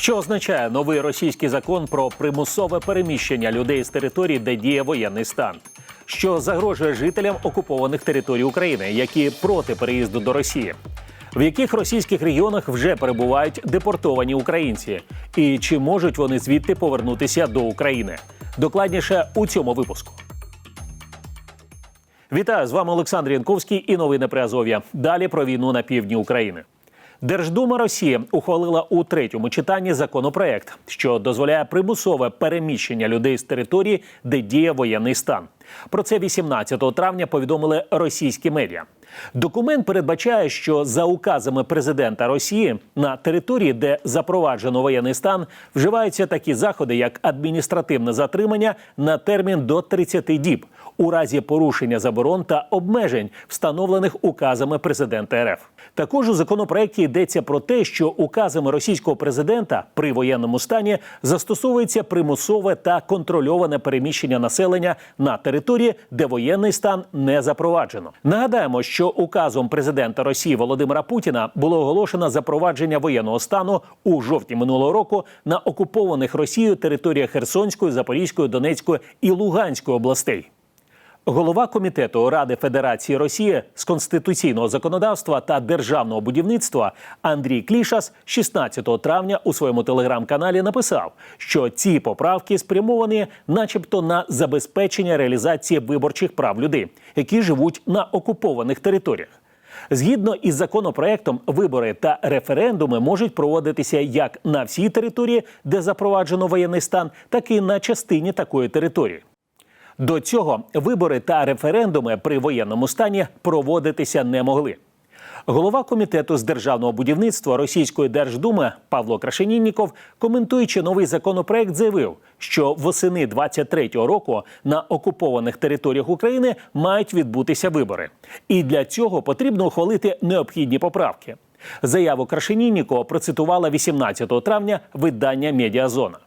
Що означає новий російський закон про примусове переміщення людей з територій, де діє воєнний стан? Що загрожує жителям окупованих територій України, які проти переїзду до Росії? В яких російських регіонах вже перебувають депортовані українці, і чи можуть вони звідти повернутися до України? Докладніше у цьому випуску. Вітаю з вами Олександр Янковський і новини при Азов'я. Далі про війну на півдні України. Держдума Росії ухвалила у третьому читанні законопроект, що дозволяє примусове переміщення людей з території, де діє воєнний стан. Про це 18 травня повідомили російські медіа. Документ передбачає, що за указами президента Росії на території, де запроваджено воєнний стан, вживаються такі заходи, як адміністративне затримання на термін до 30 діб у разі порушення заборон та обмежень, встановлених указами президента РФ. Також у законопроекті йдеться про те, що указами російського президента при воєнному стані застосовується примусове та контрольоване переміщення населення на території, де воєнний стан не запроваджено. Нагадаємо, що указом президента Росії Володимира Путіна було оголошено запровадження воєнного стану у жовтні минулого року на окупованих Росією територіях Херсонської, Запорізької, Донецької і Луганської областей. Голова комітету Ради Федерації Росії з конституційного законодавства та державного будівництва Андрій Клішас 16 травня у своєму телеграм-каналі написав, що ці поправки спрямовані, начебто, на забезпечення реалізації виборчих прав людей, які живуть на окупованих територіях. Згідно із законопроектом, вибори та референдуми можуть проводитися як на всій території, де запроваджено воєнний стан, так і на частині такої території. До цього вибори та референдуми при воєнному стані проводитися не могли. Голова комітету з державного будівництва Російської Держдуми Павло Крашенінніков, коментуючи новий законопроект, заявив, що восени 23-го року на окупованих територіях України мають відбутися вибори, і для цього потрібно ухвалити необхідні поправки. Заяву Крашеніннікова процитувала 18 травня видання Медіазона.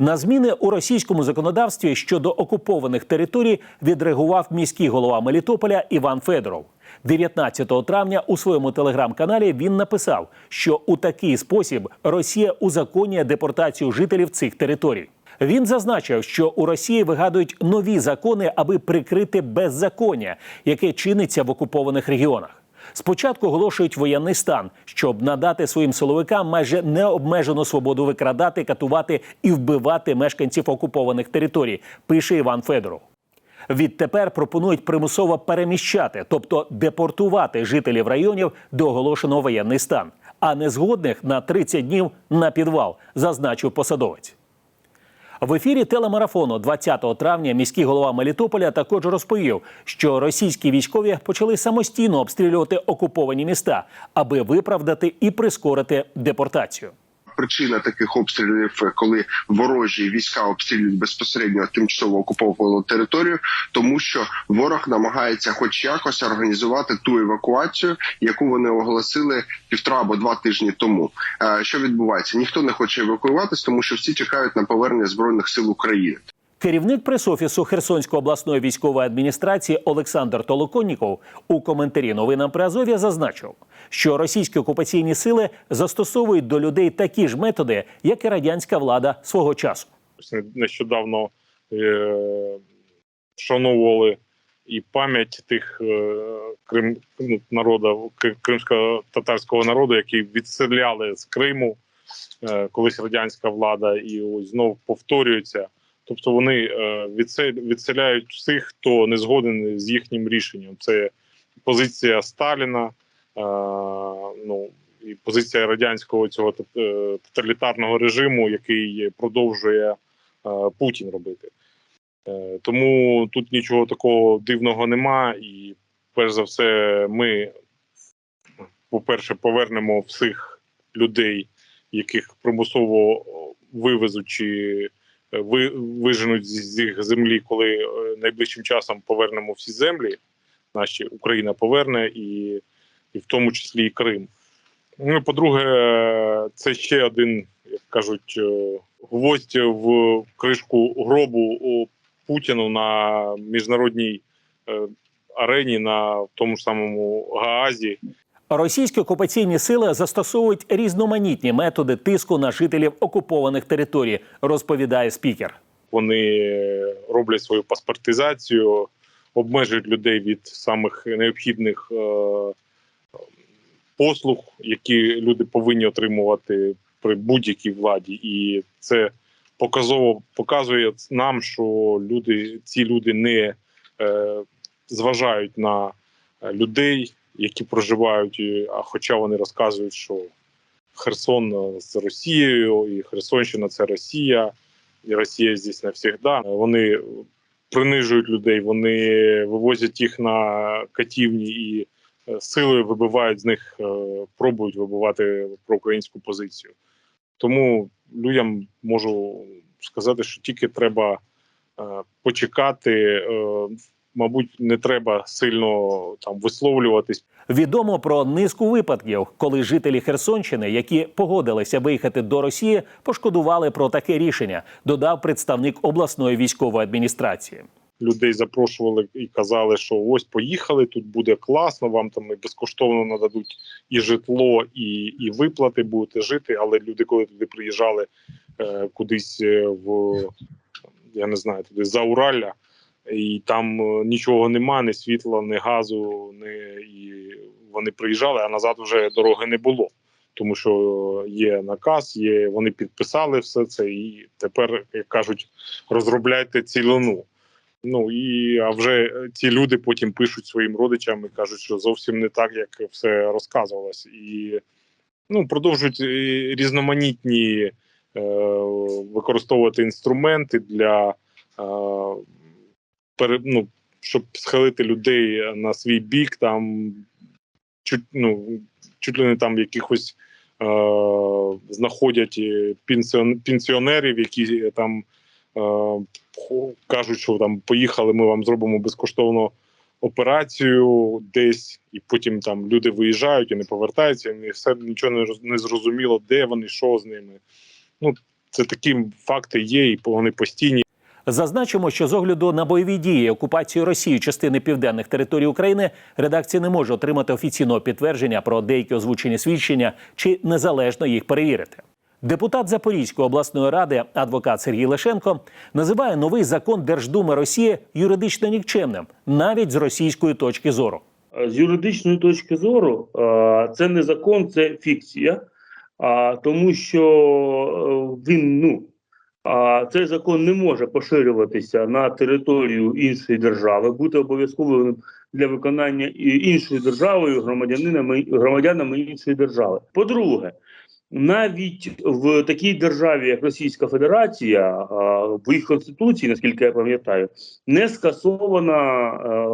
На зміни у російському законодавстві щодо окупованих територій відреагував міський голова Мелітополя Іван Федоров. 19 травня у своєму телеграм-каналі він написав, що у такий спосіб Росія узаконює депортацію жителів цих територій. Він зазначив, що у Росії вигадують нові закони, аби прикрити беззаконня, яке чиниться в окупованих регіонах. Спочатку оголошують воєнний стан, щоб надати своїм силовикам майже необмежену свободу викрадати, катувати і вбивати мешканців окупованих територій. Пише Іван Федоров. Відтепер пропонують примусово переміщати, тобто депортувати жителів районів, де оголошено воєнний стан, а незгодних на 30 днів на підвал, зазначив посадовець. В ефірі телемарафону 20 травня міський голова Мелітополя також розповів, що російські військові почали самостійно обстрілювати окуповані міста, аби виправдати і прискорити депортацію. Причина таких обстрілів, коли ворожі війська обстрілюють безпосередньо тимчасово окуповану територію, тому що ворог намагається, хоч якось, організувати ту евакуацію, яку вони оголосили півтора або два тижні тому. Е, Що відбувається? Ніхто не хоче евакуюватись, тому що всі чекають на повернення збройних сил України. Керівник пресофісу Херсонської обласної військової адміністрації Олександр Толоконніков у коментарі новинам при Азов'я зазначив, що російські окупаційні сили застосовують до людей такі ж методи, як і радянська влада свого часу. Нещодавно е, вшановували і пам'ять тих е, крим ну, народу, кри- кримсько-татарського народу, які відселяли з Криму е, колись радянська влада, і ось знов повторюється. Тобто вони е, відселяють всіх, хто не згоден з їхнім рішенням. Це позиція Сталіна, е, ну і позиція радянського цього е, тоталітарного режиму, який продовжує Путін робити. Тому тут нічого такого дивного нема. І перш за все, ми, по-перше, повернемо всіх людей, яких примусово вивезуть виженуть з їх землі, коли е, найближчим часом повернемо всі землі. Наші Україна поверне, і, і в тому числі і Крим. Ну, по-друге, це ще один, як кажуть, е, гвоздь в кришку гробу у Путіну на міжнародній е, арені на тому ж самому Гаазі. Російські окупаційні сили застосовують різноманітні методи тиску на жителів окупованих територій, розповідає спікер. Вони роблять свою паспортизацію, обмежують людей від самих необхідних е, послуг, які люди повинні отримувати при будь-якій владі, і це показово показує нам, що люди, ці люди не е, зважають на людей, які проживають, а хоча вони розказують, що Херсон е, з Росією, і Херсонщина це Росія, і Росія здесь навсегда. Вони принижують людей, вони вивозять їх на катівні і е, силою вибивають з них, е, пробують вибивати проукраїнську позицію. Тому людям можу сказати, що тільки треба почекати. Мабуть, не треба сильно там висловлюватись. Відомо про низку випадків, коли жителі Херсонщини, які погодилися виїхати до Росії, пошкодували про таке рішення, додав представник обласної військової адміністрації. людей запрошували і казали, що ось поїхали, тут буде класно, вам там і безкоштовно нададуть і житло, і, і виплати будете жити. Але люди, коли туди приїжджали е, кудись е, в я не знаю, туди за Уралля, і там е, нічого нема, ні світла, ні газу, ні і вони приїжджали, а назад вже дороги не було. Тому що є наказ, є вони підписали все це, і тепер, як кажуть, розробляйте цілину. Ну і а вже ці люди потім пишуть своїм родичам і кажуть, що зовсім не так, як все розказувалось, і ну продовжують е, різноманітні е, використовувати інструменти для е, ну, щоб схилити людей на свій бік, там чуть ну чуть ли не там якихось е, знаходять е, пенсіон, пенсіонерів, які там. Е, кажуть, що там поїхали, ми вам зробимо безкоштовно операцію десь, і потім там люди виїжджають і не повертаються, і все нічого не, не зрозуміло, де вони, що з ними. Ну, це такі факти є, і вони постійні. Зазначимо, що з огляду на бойові дії окупацію Росії частини південних територій України редакція не може отримати офіційного підтвердження про деякі озвучені свідчення чи незалежно їх перевірити. Депутат Запорізької обласної ради, адвокат Сергій Лешенко, називає новий закон Держдуми Росії юридично нікчемним, навіть з російської точки зору. З юридичної точки зору, е, це не закон, це фікція, тому що е, він ну. А цей закон не може поширюватися на територію іншої держави, бути обов'язковим для виконання іншою державою, громадянинами громадянами іншої держави. По-друге, навіть в такій державі, як Російська Федерація, в їх конституції, наскільки я пам'ятаю, не скасована е,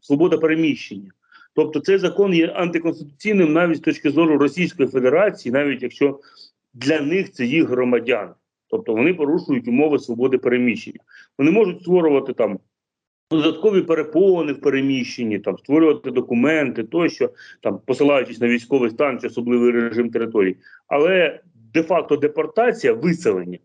свобода переміщення. Тобто цей закон є антиконституційним навіть з точки зору Російської Федерації, навіть якщо для них це їх громадяни. Тобто вони порушують умови свободи переміщення. Вони можуть створювати там додаткові перепони в переміщенні, там створювати документи тощо, там посилаючись на військовий стан чи особливий режим території. Але де-факто депортація, виселення,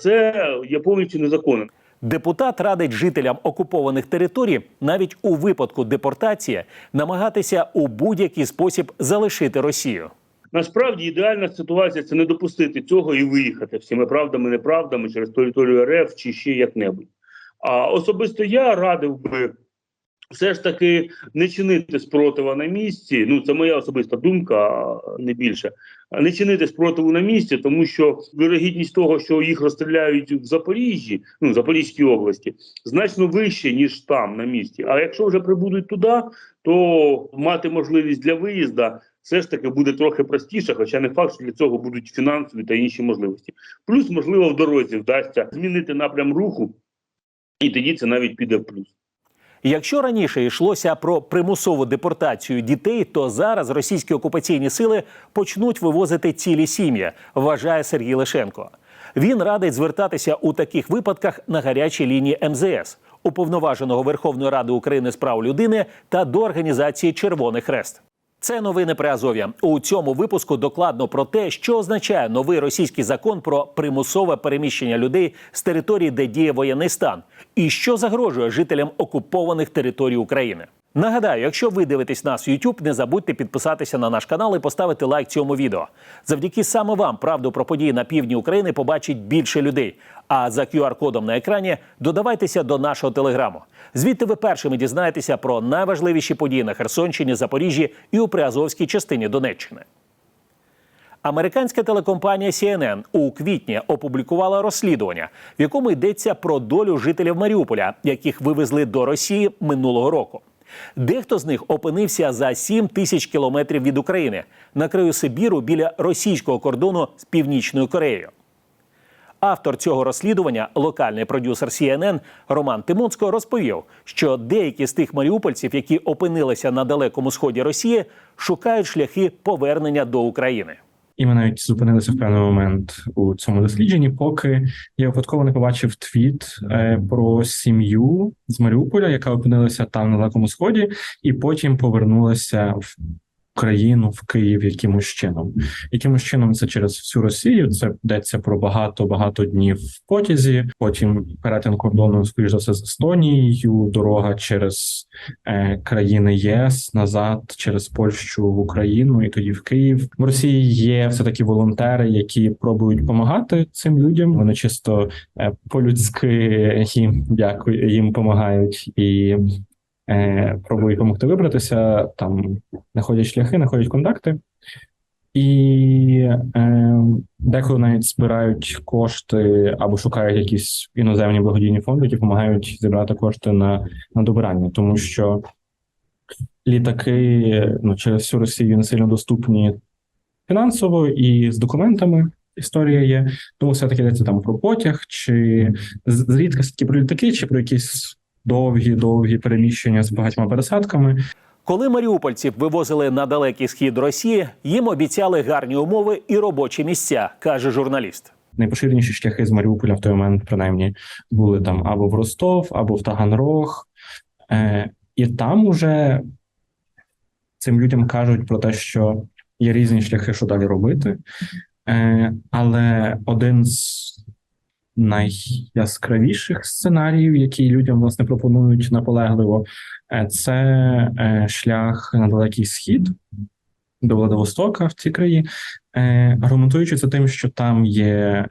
це є повністю незаконним. Депутат радить жителям окупованих територій навіть у випадку депортації намагатися у будь-який спосіб залишити Росію. Насправді ідеальна ситуація це не допустити цього і виїхати всіми правдами, неправдами через територію РФ чи ще як-небудь. А особисто я радив би все ж таки не чинити спротива на місці. Ну це моя особиста думка, не більше. Не чинити спротиву на місці, тому що вірогідність того, що їх розстріляють в Запоріжжі, ну в Запорізькій області, значно вище ніж там на місці. А якщо вже прибудуть туди, то мати можливість для виїзду все ж таки буде трохи простіше, хоча не факт, що для цього будуть фінансові та інші можливості. Плюс, можливо, в дорозі вдасться змінити напрям руху, і тоді це навіть піде в плюс. Якщо раніше йшлося про примусову депортацію дітей, то зараз російські окупаційні сили почнуть вивозити цілі сім'ї, вважає Сергій Лишенко. Він радить звертатися у таких випадках на гарячі лінії МЗС, уповноваженого Верховної Ради України з прав людини та до організації Червоний Хрест. Це новини при Азов'я. У цьому випуску докладно про те, що означає новий російський закон про примусове переміщення людей з території, де діє воєнний стан, і що загрожує жителям окупованих територій України. Нагадаю, якщо ви дивитесь нас в YouTube, не забудьте підписатися на наш канал і поставити лайк цьому відео. Завдяки саме вам правду про події на півдні України побачить більше людей. А за QR-кодом на екрані додавайтеся до нашого телеграму. Звідти ви першими дізнаєтеся про найважливіші події на Херсонщині, Запоріжжі і у Приазовській частині Донеччини. Американська телекомпанія CNN у квітні опублікувала розслідування, в якому йдеться про долю жителів Маріуполя, яких вивезли до Росії минулого року. Дехто з них опинився за 7 тисяч кілометрів від України на краю Сибіру біля російського кордону з Північною Кореєю. Автор цього розслідування, локальний продюсер CNN Роман Тимонського, розповів, що деякі з тих маріупольців, які опинилися на далекому сході Росії, шукають шляхи повернення до України. І ми навіть зупинилися в певний момент у цьому дослідженні, поки я випадково не побачив твіт е, про сім'ю з Маріуполя, яка опинилася там на далекому сході, і потім повернулася в країну в Київ якимось чином. Якимось чином це через всю Росію. Це йдеться про багато багато днів в потязі. Потім перетин кордону, скоріш за все, з Естонією, дорога через е, країни єС назад, через Польщу в Україну і тоді в Київ. В Росії є все таки волонтери, які пробують допомагати цим людям. Вони чисто е, по-людськи їм дякую, їм допомагають і е, пробують допомогти вибратися. Там знаходять шляхи, знаходять контакти. І е, деколи навіть збирають кошти або шукають якісь іноземні благодійні фонди, які допомагають зібрати кошти на, на добирання, тому що літаки ну, через всю Росію не сильно доступні фінансово і з документами. Історія є, тому все таки йдеться там про потяг, чи зрідка все-таки про літаки, чи про якісь довгі довгі переміщення з багатьма пересадками. Коли маріупольців вивозили на далекий схід Росії, їм обіцяли гарні умови і робочі місця, каже журналіст. найпоширеніші шляхи з Маріуполя в той момент, принаймні, були там або в Ростов, або в Таганрог. Е, і там уже цим людям кажуть про те, що є різні шляхи, що далі робити. Е, але один з найяскравіших сценаріїв, які людям власне пропонують наполегливо, е, це е, шлях на далекий схід до Владивостока в ці краї, е, аргументуючи це тим, що там є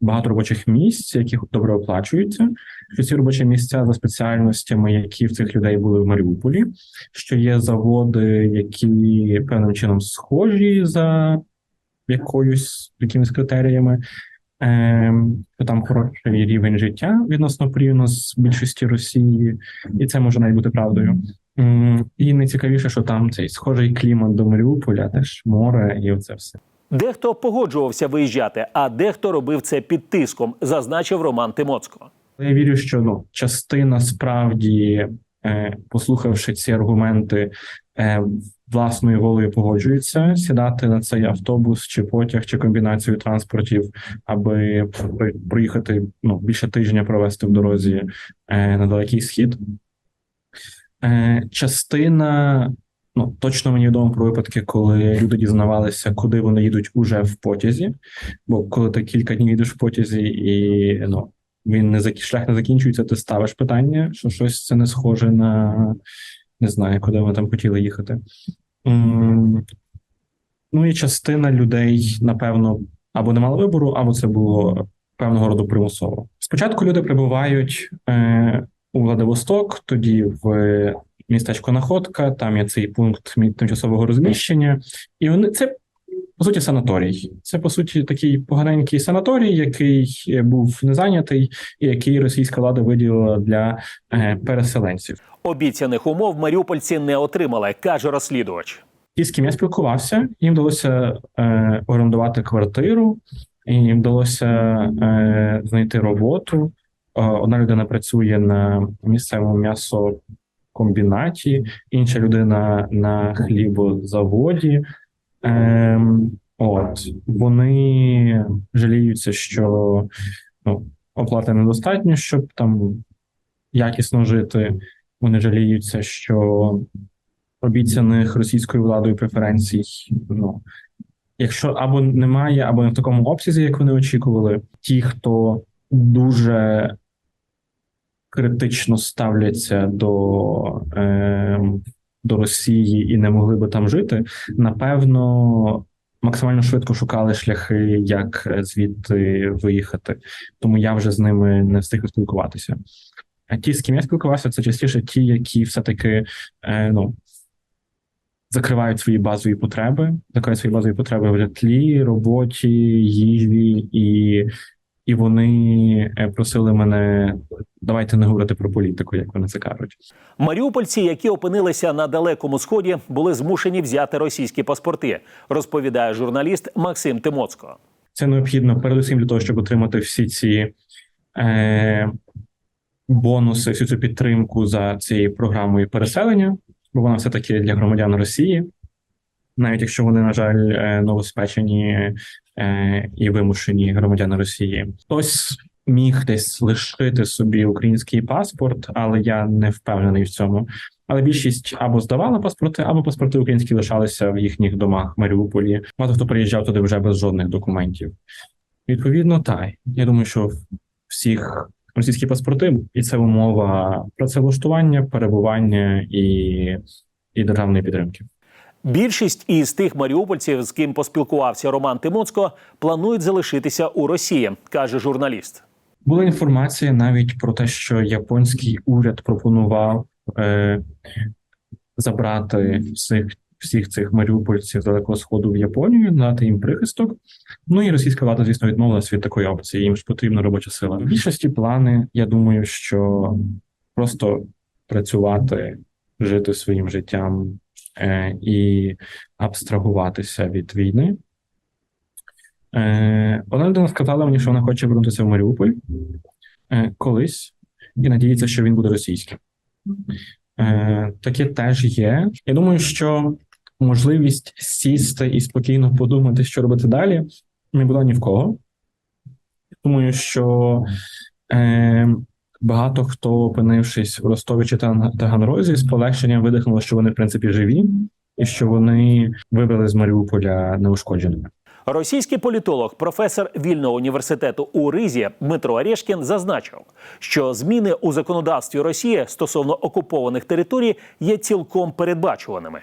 багато робочих місць, які добре оплачуються. Що ці робочі місця за спеціальностями, які в цих людей були в Маріуполі, що є заводи, які певним чином схожі за якоюсь якимись критеріями. Ем, що там хороший рівень життя відносно порівняно з більшості Росії, і це може навіть бути правдою. І найцікавіше, що там цей схожий клімат до Маріуполя, теж море, і оце все. Дехто погоджувався виїжджати, а дехто робив це під тиском, зазначив Роман Тимоцько. Я вірю, що ну частина справді, е, послухавши ці аргументи, власною волею погоджується сідати на цей автобус чи потяг, чи комбінацію транспортів, аби проїхати ну більше тижня провести в дорозі е, на далекий схід. Е, частина. Ну, точно мені відомо про випадки, коли люди дізнавалися, куди вони їдуть уже в потязі. Бо коли ти кілька днів їдеш в потязі, і ну він не шлях не закінчується, ти ставиш питання, що щось це не схоже на не знаю, куди вони там хотіли їхати. Ну і частина людей, напевно, або не мала вибору, або це було певного роду примусово. Спочатку люди прибувають е, у Владивосток, тоді в містечко Находка, там є цей пункт тимчасового розміщення, і вони це по суті санаторій. Це по суті такий поганенький санаторій, який е, був не зайнятий, і який російська влада виділила для е, переселенців. Обіцяних умов маріупольці не отримали, каже розслідувач. Ті, з ким я спілкувався, їм вдалося е, орендувати квартиру, і їм вдалося е, знайти роботу. Е, одна людина працює на місцевому м'ясокомбінаті, інша людина на хлібозаводі. Е, от вони жаліються, що ну, оплати недостатньо, щоб там якісно жити. Вони жаліються, що обіцяних російською владою преференцій. Ну якщо або немає, або не в такому обсязі, як вони очікували, ті, хто дуже критично ставляться до, е, до Росії і не могли би там жити, напевно, максимально швидко шукали шляхи, як е, звідти виїхати. Тому я вже з ними не встиг спілкуватися. А ті, з ким я спілкувався, це частіше ті, які все-таки е, ну, закривають свої базові потреби, закривають свої базові потреби в житлі, роботі, їжі, і, і вони е, просили мене давайте не говорити про політику, як вони це кажуть. Маріупольці, які опинилися на далекому сході, були змушені взяти російські паспорти, розповідає журналіст Максим Тимоцько. Це необхідно передусім для того, щоб отримати всі ці е, бонуси, всю цю підтримку за цією програмою переселення, бо вона все таки для громадян Росії, навіть якщо вони, на жаль, е, новоспечені е, і вимушені громадяни Росії. Хтось міг десь лишити собі український паспорт, але я не впевнений в цьому. Але більшість або здавала паспорти, або паспорти українські лишалися в їхніх домах в Маріуполі. Багато хто приїжджав туди вже без жодних документів. Відповідно, так. Я думаю, що всіх російські паспорти, і це умова працевлаштування, перебування і, і державної підтримки. Більшість із тих маріупольців, з ким поспілкувався Роман Тимоцько, планують залишитися у Росії, каже журналіст. Була інформація навіть про те, що японський уряд пропонував е, забрати всіх всіх цих маріупольців з далекого сходу в Японію, надати їм прихисток. Ну і російська влада, звісно, відмовилася від такої опції. Їм ж потрібна робоча сила. В більшості плани, я думаю, що просто працювати, жити своїм життям і абстрагуватися від війни. Е, Вона людина сказала мені, що вона хоче вернутися в Маріуполь е, колись і надіється, що він буде російським. Е, Таке теж є. Я думаю, що можливість сісти і спокійно подумати, що робити далі, не було ні в кого. Думаю, що е, багато хто, опинившись в Ростові чи Таганрозі, з полегшенням видихнуло, що вони, в принципі, живі, і що вони вибрали з Маріуполя неушкодженими. Російський політолог, професор вільного університету у Ризі Дмитро Орешкін зазначив, що зміни у законодавстві Росії стосовно окупованих територій є цілком передбачуваними.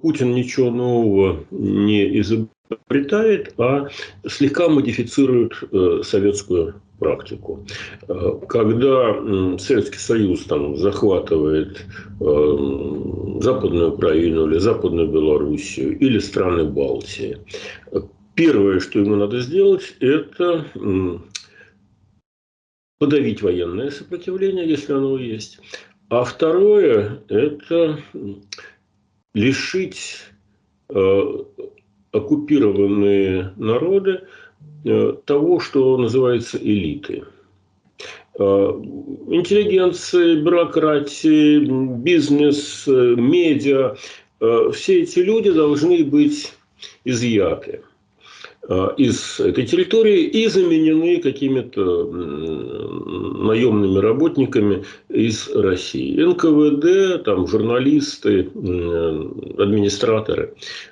Путин ничего нового не изобретает, а слегка модифицирует э, советскую практику. Э, когда Советский Союз там захватывает э, Западную Украину или Западную Белоруссию или страны Балтии, первое, что ему надо сделать, это подавить военное сопротивление, если оно есть. А второе – это лишить оккупированные народы э, того, что называется элитой. Э, Интеллигенция, бюрократия, бизнес, э, медиа все эти люди должны быть изъяты из этой территории и заменены какими-то м, наемными работниками из России. НКВД, там журналисты, м, администраторы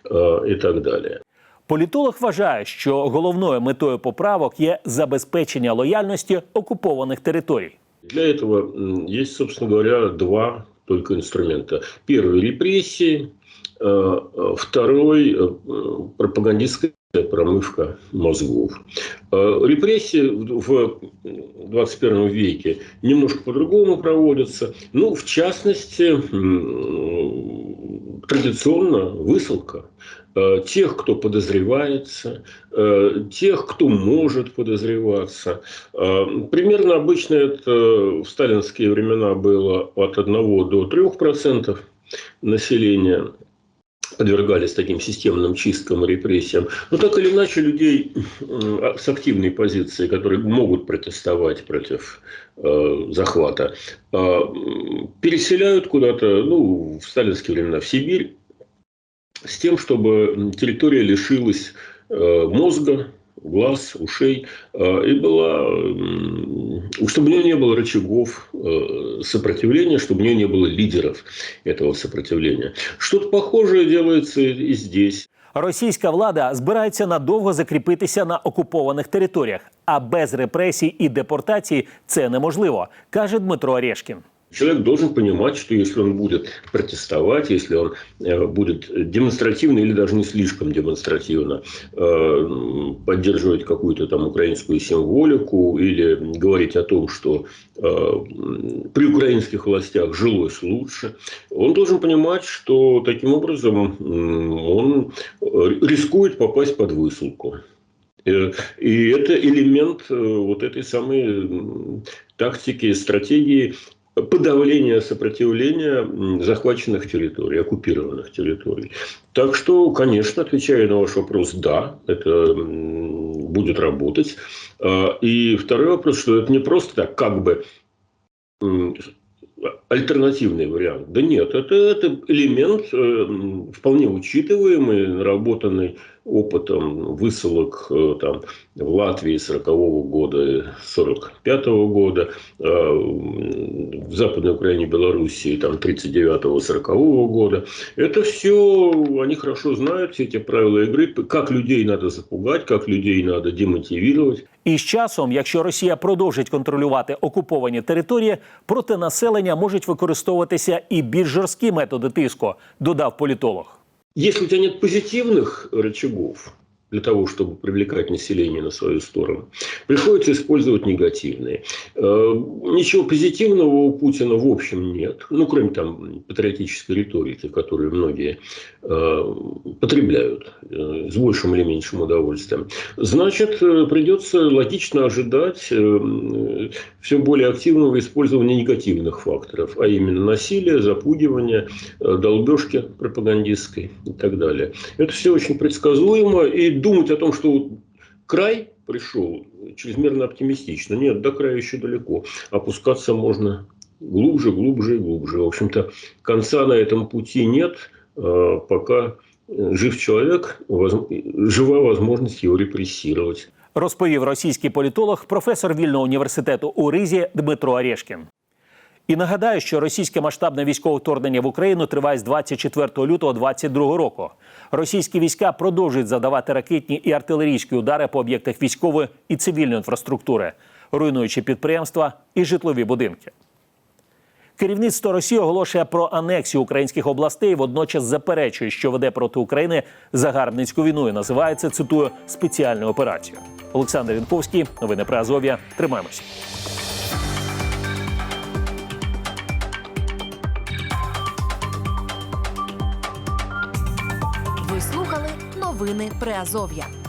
э, и так далее. Політолог вважає, що головною метою поправок є забезпечення лояльності окупованих територій. Для этого м, есть, собственно говоря, два только инструмента. Первый – репрессии, э, э, второй э, э, – пропагандистская промывка мозгов. Э, Репрессии в в 21 веке немножко по-другому проводятся. Ну, в частности, традиционно высылка э, тех, кто подозревается, э, тех, кто может подозреваться. Э, Примерно обычно это в сталинские времена было от 1 до 3 процентов населения подвергались таким системным чисткам репрессиям. Но так или иначе людей с активной позицией, которые могут протестовать против э, захвата, э, переселяют куда-то, ну, в сталинские времена в Сибирь, с тем, чтобы территория лишилась э, мозга, глаз, ушей, э, и была, м, чтобы у нее не было рычагов э, сопротивления, чтобы у нее не было лидеров этого сопротивления. Что-то похожее делается и здесь. Російська влада збирається надовго закріпитися на окупованих територіях, а без репресій і депортації це неможливо, каже Дмитро Орешкін. Человек должен понимать, что если он будет протестовать, если он э, будет демонстративно или даже не слишком демонстративно э, поддерживать какую-то там украинскую символику или говорить о том, что э, при украинских властях жилось лучше, он должен понимать, что таким образом он рискует попасть под высылку. И это элемент вот этой самой тактики, стратегии подавления сопротивления захваченных территорий, оккупированных территорий. Так что, конечно, отвечая на ваш вопрос, да, это будет работать. А, И второй вопрос, что это не просто так, как бы альтернативный вариант. Да нет, это, это элемент э, м, вполне учитываемый, наработанный опытом высылок э, там, в Латвии 40-го года, 45-го года, э, м, в Западной Украине, Белоруссии там 39-го, 40-го года. Это все, они хорошо знают все эти правила игры, как людей надо запугать, как людей надо демотивировать. І з часом, якщо Росія продовжить контролювати окуповані території, проти населення можуть використовуватися і більш жорсткі методи тиску, додав політолог. Якщо у тебе немає позитивних рычагов для того, чтобы привлекать население на свою сторону, приходится использовать негативные. Э, Ничего позитивного у Путина в общем нет, ну, кроме там патриотической риторики, которую многие э, потребляют э, с большим или меньшим удовольствием. Значит, придется логично ожидать все более активного использования негативных факторов, а именно насилия, запугивания, э, долбежки пропагандистской и так далее. Это все очень предсказуемо, и думать о том, что вот край пришел, чрезмерно оптимистично. Нет, до края еще далеко. Опускаться можно глубже, глубже и глубже. В общем-то, конца на этом пути нет, э, пока э, жив человек, воз- жива возможность его репрессировать. розповів російський політолог, професор вільного університету у Ризі Дмитро Орешкін. І нагадаю, що російське масштабне військове вторгнення в Україну триває з 24 лютого 2022 року. Російські війська продовжують завдавати ракетні і артилерійські удари по об'єктах військової і цивільної інфраструктури, руйнуючи підприємства і житлові будинки. Керівництво Росії оголошує про анексію українських областей, водночас заперечує, що веде проти України загарбницьку війну і називає цитую, спеціальною операцією. Олександр Вінковський, новини про Азов'я. Тримаємося. Новини Приазов'я.